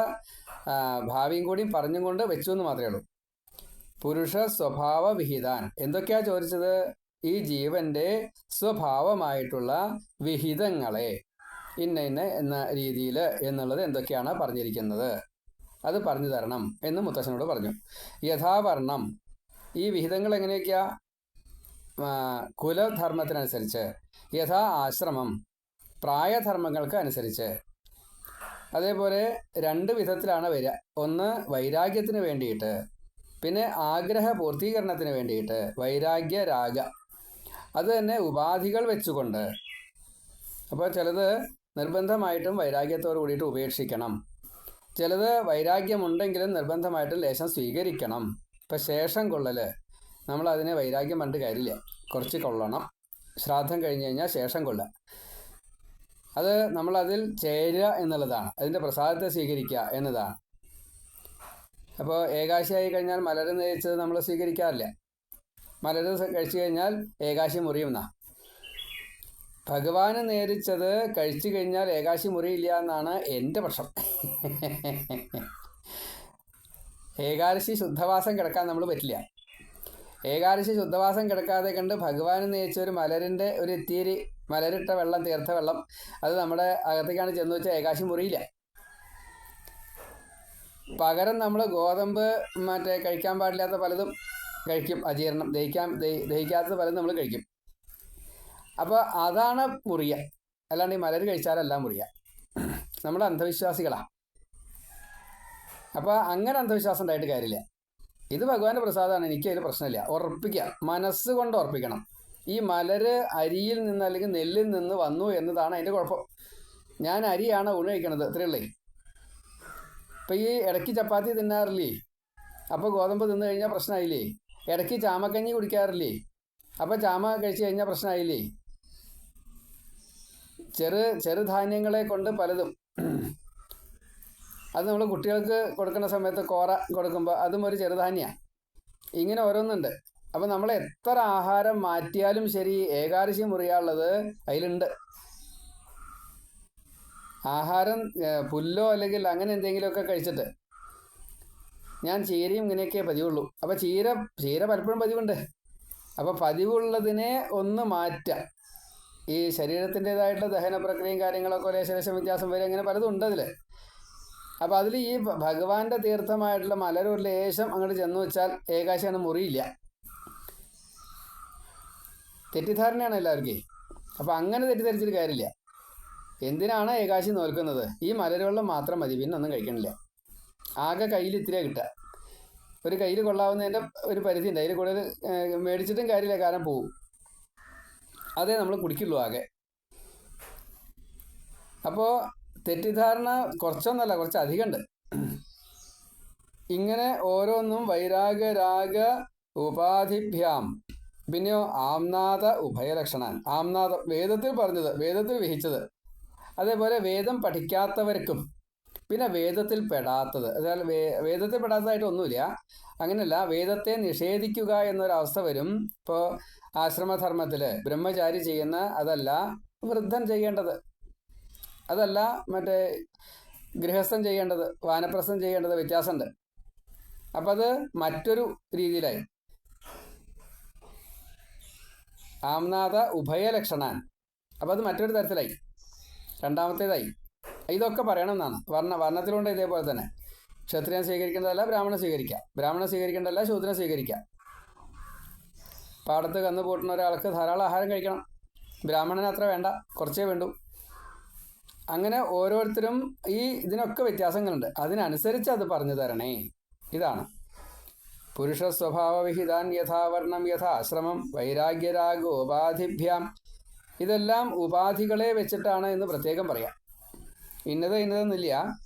ഭാവിയും കൂടി പറഞ്ഞും കൊണ്ട് വെച്ചു എന്ന് മാത്രമേ ഉള്ളൂ. പുരുഷ സ്വഭാവ വിഹിതാൻ എന്തൊക്കെയാ ചോദിച്ചത്? ഈ ജീവന്റെ സ്വഭാവമായിട്ടുള്ള വിഹിതങ്ങളെ. ഇന്ന ഇന്ന എന്ന രീതിയിൽ എന്നുള്ളത് എന്തൊക്കെയാണ് പറഞ്ഞിരിക്കുന്നത്? അത് പറഞ്ഞു തരണം എന്ന് മുത്തശ്ശനോട് പറഞ്ഞു. യഥാവർണം ഈ വിഹിതങ്ങൾ എങ്ങനെയൊക്കെയാ? കുലധർമ്മത്തിനനുസരിച്ച്. യഥാ ആശ്രമം. പ്രായധർമ്മങ്ങൾക്ക് അനുസരിച്ച്. അതേപോലെ രണ്ട് വിധത്തിലാണ് വരിക. ഒന്ന് വൈരാഗ്യത്തിന് വേണ്ടിയിട്ട് പിന്നെ ആഗ്രഹ പൂർത്തീകരണത്തിന് വേണ്ടിയിട്ട് വൈരാഗ്യ രാഗ. അത് തന്നെ ഉപാധികൾ വെച്ചുകൊണ്ട്. അപ്പോൾ ചിലത് നിർബന്ധമായിട്ടും വൈരാഗ്യത്തോട് കൂടിയിട്ട് ഉപേക്ഷിക്കണം. ചിലത് വൈരാഗ്യമുണ്ടെങ്കിലും നിർബന്ധമായിട്ടും ലേശം സ്വീകരിക്കണം. ഇപ്പം ശേഷം കൊള്ളൽ നമ്മളതിനെ വൈരാഗ്യം കണ്ട് കാര്യമില്ല കുറച്ച് കൊള്ളണം. ശ്രാദ്ധം കഴിഞ്ഞ് കഴിഞ്ഞാൽ ശേഷം കൊള്ളുക. അത് നമ്മളതിൽ ചേരുക എന്നുള്ളതാണ്. അതിന്റെ പ്രസാദത്തെ സ്വീകരിക്കുക എന്നതാണ്. അപ്പോൾ ഏകാശിയായി കഴിഞ്ഞാൽ മലരം കഴിച്ചത് നമ്മൾ സ്വീകരിക്കാറില്ല. മലര് കഴിച്ചു കഴിഞ്ഞാൽ ഏകാശി മുറിയുന്ന. ഭഗവാന് നേരിച്ചത് കഴിച്ചു കഴിഞ്ഞാൽ ഏകാശി മുറിയില്ല എന്നാണ് എന്റെ പക്ഷം ഏകാദശി ശുദ്ധവാസം കിടക്കാൻ നമ്മൾ പറ്റില്ല. ഏകാദശി ശുദ്ധവാസം കിടക്കാതെ കണ്ട് ഭഗവാന് നയിച്ച ഒരു മലരിന്റെ ഒരു ഇത്തിരി മലരിട്ട വെള്ളം തീർത്ത വെള്ളം അത് നമ്മുടെ അകത്തേക്കാണ് ചെന്ന് വെച്ചാൽ ഏകാശി മുറിയില്ല. പകരം നമ്മൾ ഗോതമ്പ് മറ്റേ കഴിക്കാൻ പാടില്ലാത്ത പലതും കഴിക്കും അജീർണം ദഹിക്കാൻ ദഹി- ദഹിക്കാത്തത് പലതും നമ്മൾ കഴിക്കും. അപ്പോൾ അതാണ് മുറിയ. അല്ലാണ്ട് ഈ മലര് കഴിച്ചാലെല്ലാം മുറിയ. നമ്മൾ അന്ധവിശ്വാസികളാണ് അപ്പോൾ അങ്ങനെ അന്ധവിശ്വാസം ഉണ്ടായിട്ട് കാര്യമില്ല. ഇത് ഭഗവാന്റെ പ്രസാദമാണ്. എനിക്ക് അതിൽ പ്രശ്നമില്ല. ഉറപ്പിക്കുക. മനസ്സുകൊണ്ട് ഉറപ്പിക്കണം. ഈ മലര് അരിയിൽ നിന്ന് അല്ലെങ്കിൽ നെല്ലിൽ നിന്ന് വന്നു എന്നതാണ് അതിന്റെ കുഴപ്പം. ഞാൻ അരിയാണ് ഊണ് കഴിക്കണത് അത്രയുള്ളേ ഇപ്പം ഈ ഇടയ്ക്ക് ചപ്പാത്തി തിന്നാറില്ലേ? അപ്പോൾ ഗോതമ്പ് തിന്നു കഴിഞ്ഞാൽ പ്രശ്നമായില്ലേ? ഇടയ്ക്ക് ചാമക്കഞ്ഞി കുടിക്കാറില്ലേ? അപ്പോൾ ചാമ കഴിച്ചു കഴിഞ്ഞാൽ പ്രശ്നമായില്ലേ? ചെറു ചെറുധാന്യങ്ങളെ കൊണ്ട് പലതും. അത് നമ്മൾ കുട്ടികൾക്ക് കൊടുക്കുന്ന സമയത്ത് കോറ കൊടുക്കുമ്പോൾ അതും ഒരു ചെറുധാന്യമാണ് ഇങ്ങനെ ഓരോന്നുണ്ട്. അപ്പം നമ്മൾ എത്ര ആഹാരം മാറ്റിയാലും ശരി ഏകാദശി മുറിയാനുള്ളത് അതിലുണ്ട് ആഹാരം പുല്ലോ അല്ലെങ്കിൽ അങ്ങനെ എന്തെങ്കിലുമൊക്കെ കഴിച്ചിട്ട്. ഞാൻ ചീരയും ഇങ്ങനെയൊക്കെ പതിവുള്ളൂ. അപ്പോൾ ചീര ചീര പലപ്പോഴും പതിവുണ്ട്. അപ്പോൾ പതിവുള്ളതിനെ ഒന്ന് മാറ്റാം. ഈ ശരീരത്തിന്റെതായിട്ടുള്ള ദഹന പ്രക്രിയയും കാര്യങ്ങളൊക്കെ ലേശലേശം വ്യത്യാസം വരെ. അങ്ങനെ പലതും ഉണ്ട് അതിൽ അപ്പോൾ അതിൽ ഈ ഭഗവാന്റെ തീർത്ഥമായിട്ടുള്ള മലരൊരു ലേശം അങ്ങോട്ട് ചെന്ന് വെച്ചാൽ ഏകാശാണ് മുറിയില്ല. തെറ്റിദ്ധാരണയാണ് എല്ലാവർക്കും. അപ്പോൾ അങ്ങനെ തെറ്റിദ്ധരിച്ചിട്ട് കാര്യമില്ല. എന്തിനാണ് ഏകാശി നോൽക്കുന്നത്? ഈ മലരുകളിൽ മാത്രം മതി പിന്നെ ഒന്നും കഴിക്കണില്ല. ആകെ കയ്യിൽ ഇത്രയാണ് കിട്ടുക. ഒരു കയ്യിൽ കൊള്ളാവുന്നതിന്റെ ഒരു പരിധി ഉണ്ട് അതിൽ കൂടുതൽ മേടിച്ചിട്ടും കാര്യമില്ല കാരണം പോവും. അതേ നമ്മൾ കുടിക്കുള്ളൂ ആകെ. അപ്പോൾ തെറ്റിദ്ധാരണ കുറച്ചൊന്നല്ല കുറച്ച് അധികമുണ്ട് ഇങ്ങനെ ഓരോന്നും വൈരാഗരാഗ ഉപാധിഭ്യാം. പിന്നെയോ ആംനാഥ ഉഭയലക്ഷണാൻ. ആംനാഥ വേദത്തിൽ പറഞ്ഞത് വേദത്തിൽ വിഹിച്ചത്. അതേപോലെ വേദം പഠിക്കാത്തവർക്കും പിന്നെ വേദത്തിൽ പെടാത്തത്. അതായത് വേ വേദത്തിൽ പെടാത്തതായിട്ട് ഒന്നുമില്ല. അങ്ങനെയല്ല വേദത്തെ നിഷേധിക്കുക എന്നൊരവസ്ഥ വരും. ഇപ്പോൾ ആശ്രമധർമ്മത്തിൽ ബ്രഹ്മചാരി ചെയ്യുന്ന അതല്ല വൃദ്ധൻ ചെയ്യേണ്ടത്. അതല്ല മറ്റേ ഗൃഹസ്ഥം ചെയ്യേണ്ടത് വാനപ്രസം ചെയ്യേണ്ടത് വ്യത്യാസമുണ്ട്. അപ്പം അത് മറ്റൊരു രീതിയിലായി. ആംനാഥ ഉഭയലക്ഷണാൻ. അപ്പം അത് മറ്റൊരു തരത്തിലായി. രണ്ടാമത്തേതായി. ഇതൊക്കെ പറയണമെന്നാണ്. വർണ വർണത്തിലുണ്ട് ഇതേപോലെ തന്നെ. ക്ഷത്രിയൻ സ്വീകരിക്കേണ്ടതല്ല ബ്രാഹ്മണൻ സ്വീകരിക്കാം. ബ്രാഹ്മണൻ സ്വീകരിക്കേണ്ടതല്ല ശൂദ്രൻ സ്വീകരിക്കാം. പാടത്ത് കന്ന് പൂട്ടുന്ന ഒരാൾക്ക് ധാരാളം ആഹാരം കഴിക്കണം. ബ്രാഹ്മണന് അത്ര വേണ്ട കുറച്ചേ വേണ്ടൂ. അങ്ങനെ ഓരോരുത്തരും ഈ ഇതിനൊക്കെ വ്യത്യാസങ്ങളുണ്ട്. അതിനനുസരിച്ച് അത് പറഞ്ഞു തരണേ. ഇതാണ്. പുരുഷ സ്വഭാവവിഹിതാൻ യഥാവർണം യഥാശ്രമം വൈരാഗ്യരാഗോപാധിഭ്യാം ഇതെല്ലാം ഉപാധികളെ വെച്ചിട്ടാണ് എന്ന് പ്രത്യേകം പറയാം. ഇന്നത് ഇന്നതെന്നില്ല.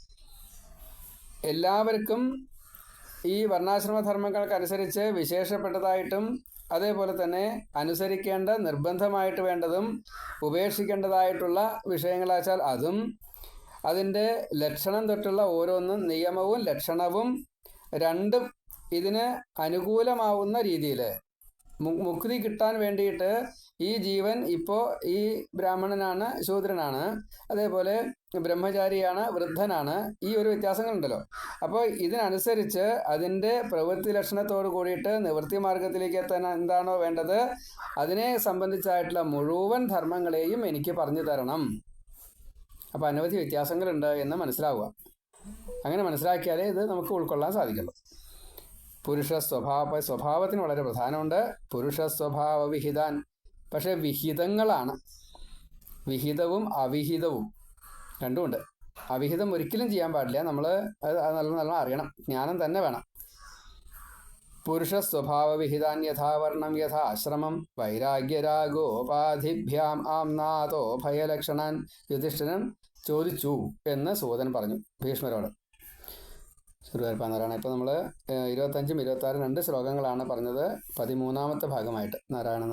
എല്ലാവർക്കും ഈ വർണാശ്രമധർമ്മങ്ങൾക്കനുസരിച്ച് വിശേഷപ്പെട്ടതായിട്ടും അതേപോലെ തന്നെ അനുസരിക്കേണ്ട നിർബന്ധമായിട്ട് വേണ്ടതും ഉപേക്ഷിക്കേണ്ടതായിട്ടുള്ള വിഷയങ്ങളാച്ചാൽ അതും. അതിന്റെ ലക്ഷണം തൊട്ടുള്ള ഓരോന്നും നിയമവും ലക്ഷണവും രണ്ടും ഇതിന് അനുകൂലമാവുന്ന രീതിയിൽ മുക്തി കിട്ടാൻ വേണ്ടിയിട്ട് ഈ ജീവൻ ഇപ്പോൾ ഈ ബ്രാഹ്മണനാണ് ശൂദ്രനാണ്. അതേപോലെ ബ്രഹ്മചാരിയാണ് വൃദ്ധനാണ്. ഈ ഒരു വ്യത്യാസങ്ങളുണ്ടല്ലോ. അപ്പോൾ ഇതിനനുസരിച്ച് അതിന്റെ പ്രവൃത്തി ലക്ഷണത്തോട് കൂടിയിട്ട് നിവൃത്തി മാർഗത്തിലേക്ക് എത്താൻ എന്താണോ വേണ്ടത്? അതിനെ സംബന്ധിച്ചായിട്ടുള്ള മുഴുവൻ ധർമ്മങ്ങളെയും എനിക്ക് പറഞ്ഞു തരണം. അപ്പോൾ അനവധി വ്യത്യാസങ്ങളുണ്ട് എന്ന് മനസ്സിലാവുക. അങ്ങനെ മനസ്സിലാക്കിയാലേ ഇത് നമുക്ക് ഉൾക്കൊള്ളാൻ സാധിക്കുള്ളൂ പുരുഷ സ്വഭാവ സ്വഭാവത്തിന് വളരെ പ്രധാനമുണ്ട്. പുരുഷ സ്വഭാവ വിഹിതാൻ പക്ഷേ വിഹിതങ്ങളാണ്. വിഹിതവും അവിഹിതവും രണ്ടുമുണ്ട്. അവിഹിതം ഒരിക്കലും ചെയ്യാൻ പാടില്ല. നമ്മൾ അത് നല്ല നല്ല അറിയണം. ജ്ഞാനം തന്നെ വേണം. പുരുഷ സ്വഭാവ വിഹിതാൻ യഥാവർണം യഥാശ്രമം വൈരാഗ്യരാഗോപാധിഭ്യാം ആംനാഥോ ഭയലക്ഷണാൻ യുധിഷ്ഠിരൻ ചോദിച്ചു എന്ന് സൂതൻ പറഞ്ഞു. ഭീഷ്മരോട്. ഗുരുവായൂരപ്പ ഇപ്പോൾ നമ്മൾ ഇരുപത്തഞ്ചും ഇരുപത്താറും രണ്ട് ശ്ലോകങ്ങളാണ് പറഞ്ഞത്. പതിമൂന്നാമത്തെ ഭാഗമായിട്ട് നാരായണ